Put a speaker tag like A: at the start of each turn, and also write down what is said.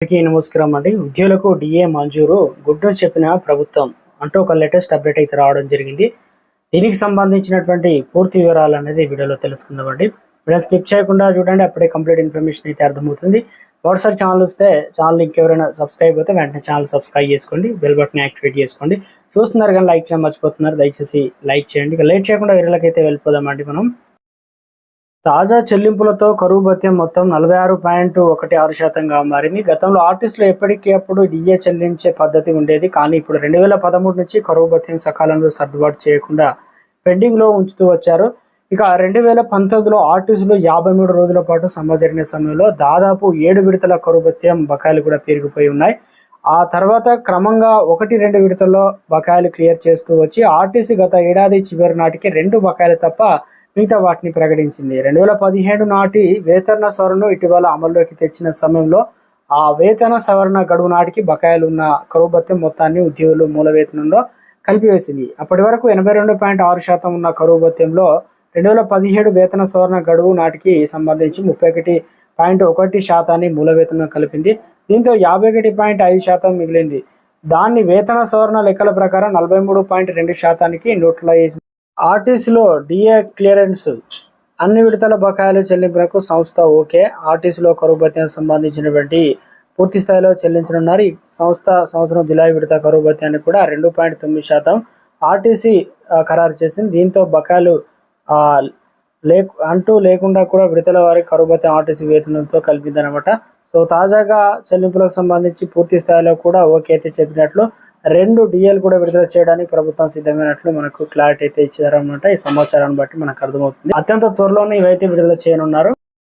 A: అందరికీ నమస్కారం అండి. ఉద్యోగులకు డిఏ మంజూరు గుడ్ న్యూస్ చెప్పిన ప్రభుత్వం అంటూ ఒక లేటెస్ట్ అప్డేట్ అయితే రావడం జరిగింది. దీనికి సంబంధించినటువంటి పూర్తి వివరాలు అనేది వీడియోలో తెలుసుకుందామండి. వీడియో స్కిప్ చేయకుండా చూడండి అప్పుడే కంప్లీట్ ఇన్ఫర్మేషన్ అయితే అర్థమవుతుంది. వాట్సాప్ ఛానల్ వస్తే ఛానల్ ఇంకెవరైనా సబ్స్క్రైబ్ అయితే వెంటనే ఛానల్ సబ్స్క్రైబ్ చేసుకోండి బెల్ బటన్ యాక్టివేట్ చేసుకోండి. చూస్తున్నారు కానీ లైక్ చేయడం మర్చిపోతున్నారు దయచేసి లైక్ చేయండి. ఇక లేట్ చేయకుండా వీళ్ళకైతే వెళ్ళిపోదామండి మనం. తాజా చెల్లింపులతో కరువు భత్యం మొత్తం నలభై ఆరు పాయింట్ ఒకటి ఆరు శాతంగా మారింది. గతంలో ఆర్టిస్టులు ఎప్పటికప్పుడు డిఏ చెల్లించే పద్ధతి ఉండేది కానీ ఇప్పుడు రెండు వేల పదమూడు నుంచి కరువు భత్యం సకాలంలో సర్దుబాటు చేయకుండా పెండింగ్లో ఉంచుతూ వచ్చారు. ఇక రెండు వేల పంతొమ్మిదిలో ఆర్టిస్టులు యాభై మూడు రోజుల పాటు సమ్మె జరిగిన సమయంలో దాదాపు ఏడు విడతల కరువు భత్యం బకాయిలు కూడా పెరిగిపోయి ఉన్నాయి. ఆ తర్వాత క్రమంగా ఒకటి రెండు విడతల్లో బకాయిలు క్లియర్ చేస్తూ వచ్చి ఆర్టీసీ గత ఏడాది చివరి నాటికి రెండు బకాయిలు తప్ప మిగతా వాటిని ప్రకటించింది. రెండు వేల పదిహేడు నాటి వేతన సవరణను ఇటీవల అమల్లోకి తెచ్చిన సమయంలో ఆ వేతన సవరణ గడువు నాటికి బకాయిలు ఉన్న కరువు భత్యం మొత్తాన్ని ఉద్యోగులు మూల వేతనంలో కలిపివేసింది. అప్పటి వరకు ఎనభై రెండు పాయింట్ ఆరు శాతం ఉన్న కరువు భత్యంలో రెండు వేల పదిహేడు వేతన సవరణ గడువు నాటికి సంబంధించి ముప్పై ఒకటి పాయింట్ ఒకటి శాతాన్ని మూల వేతనం కలిపింది. దీంతో యాభై ఒకటి పాయింట్ ఐదు శాతం మిగిలింది. దాన్ని వేతన సవరణ లెక్కల ప్రకారం నలభై మూడు పాయింట్ రెండు శాతానికి న్యూట్రలైజ్ ఆర్టీసీలో డిఏ క్లియరెన్స్ అన్ని విడతల బకాయిలు చెల్లింపులకు సంస్థ ఓకే. ఆర్టీసీలో కరువు భత్యానికి సంబంధించినటువంటి పూర్తి స్థాయిలో చెల్లించనున్నారు. ఈ సంస్థ సంవత్సరం జులై విడత కరువు భత్యాన్ని కూడా రెండు పాయింట్ తొమ్మిది శాతం ఆర్టీసీ ఖరారు చేసింది. దీంతో బకాయిలు లే అంటూ లేకుండా కూడా విడతల వారి కరువు భత్యం ఆర్టీసీ వేతనంతో కలిపిందనమాట సో తాజాగా చెల్లింపులకు సంబంధించి పూర్తి స్థాయిలో కూడా ఓకే అయితే చెప్పినట్లు రెండు డిఎల్ కూడా విడుదల చేయడానికి ప్రభుత్వం సిద్ధమైనట్లు మనకు క్లారిటీ అయితే ఇచ్చారన్నమాట. ఈ సమాచారాన్ని బట్టి మనకు అర్థమవుతుంది. అత్యంత త్వరలోనే ఇవైతే విడుదల చేయనున్నారు.